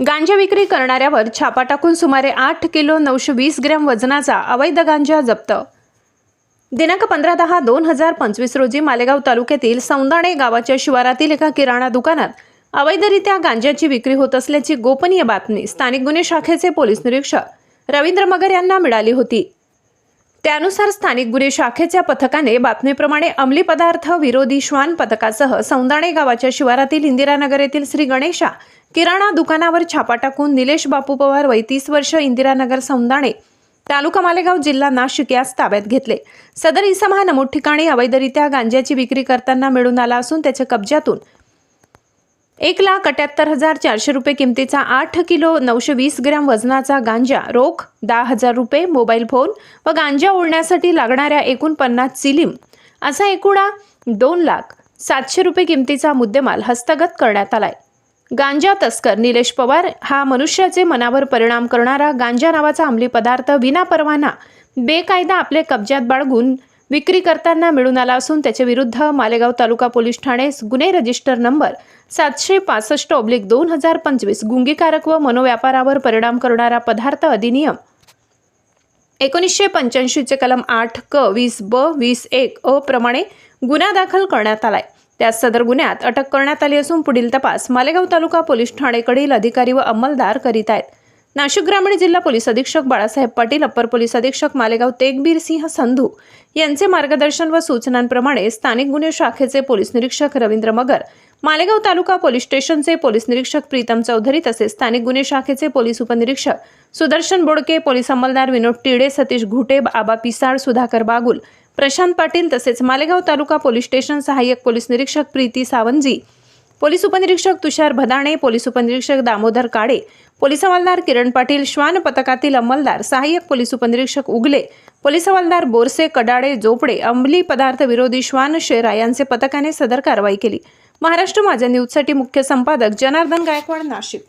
गांजा विक्री करणाऱ्यावर छापा टाकून सुमारे आठ किलो नऊशे वीस ग्रॅम वजनाचा अवैध गांजा जप्त. दिनांक पंधरा दहा दोन हजार पंचवीस रोजी मालेगाव तालुक्यातील सौंदाणे गावाच्या शिवारातील एका किराणा दुकानात अवैधरित्या गांजाची विक्री होत असल्याची गोपनीय बातमी स्थानिक गुन्हे शाखेचे पोलीस निरीक्षक रवींद्र मगर यांना मिळाली होती. त्यानुसार स्थानिक गुन्हे शाखेच्या पथकाने बातमीप्रमाणे अंमली पदार्थ विरोधी श्वान पथकासह सौंदाणे गावाच्या शिवारातील इंदिरानगर येथील श्री गणेशा किराणा दुकानावर छापा टाकून निलेश बापू पवार वय तीस वर्ष इंदिरानगर सौंदाणे तालुका मालेगाव जिल्हा नाशिक यास ताब्यात घेतले. सदर इसम हा नमूद ठिकाणी अवैधरित्या गांज्याची विक्री करताना मिळून आला असून त्याच्या कब्जातून एक लाख अठ्याहत्तर हजार चारशे रुपये किमतीचा आठ किलो नऊशे वीस ग्रॅम वजनाचा गांजा रोख दहा हजार रुपये मोबाईल फोन व गांजा ओढण्यासाठी लागणाऱ्या एकूण पन्नास चिलिम असा एकूणा दोन लाख सातशे रुपये किमतीचा मुद्देमाल हस्तगत करण्यात आलाय. गांजा तस्कर निलेश पवार हा मनुष्याचे मनावर परिणाम करणारा गांजा नावाचा अंमली पदार्थ विना परवाना बेकायदा आपले कब्जात बाळगून विक्री करताना मिळून आला असून त्याच्याविरुद्ध मालेगाव तालुका पोलीस ठाणे गुन्हे रजिस्टर नंबर सातशे पासष्ट ऑब्लिक दोन हजार पंचवीस गुंगीकारक व मनोव्यापारावर परिणाम करणारा पदार्थ अधिनियम. एकोणीसशे पंच्याऐंशीचे कलम आठ क वीस ब वीस एक अ प्रमाणे गुन्हा दाखल करण्यात आलाय. त्यात सदर गुन्ह्यात अटक करण्यात आली असून पुढील तपास मालेगाव तालुका पोलीस ठाणेकडील अधिकारी व अंमलदार करीत आहेत. नाशिक ग्रामीण जिल्हा पोलीस अधीक्षक बाळासाहेब पाटील अप्पर पोलीस अधीक्षक मालेगाव तेगबीर सिंह संधू यांचे मार्गदर्शन व सूचनांप्रमाणे स्थानिक गुन्हे शाखेचे पोलीस निरीक्षक रवींद्र मगर मालेगाव तालुका पोलीस स्टेशनचे पोलीस निरीक्षक प्रीतम चौधरी तसेच स्थानिक गुन्हे शाखेचे पोलीस उपनिरीक्षक सुदर्शन बोडके पोलीस अंमलदार विनोद टिडे सतीश घुटे आबा पिसाळ सुधाकर बागुल प्रशांत पाटील तसेच मालेगाव तालुका पोलीस स्टेशन सहाय्यक पोलीस निरीक्षक प्रीती सावंजी पोलीस उपनिरीक्षक तुषार भदाणे पोलीस उपनिरीक्षक दामोदर काडे पोलीस हवालदार किरण पाटील श्वान पथकातील अंमलदार सहाय्यक पोलीस उपनिरीक्षक उगले पोलीस हवालदार बोरसे कडाडे जोपडे अंमली पदार्थ विरोधी श्वान शेरा यांचे पथकाने सदर कारवाई केली. महाराष्ट्र माझ्या न्यूजसाठी मुख्य संपादक जनार्दन गायकवाड नाशिक.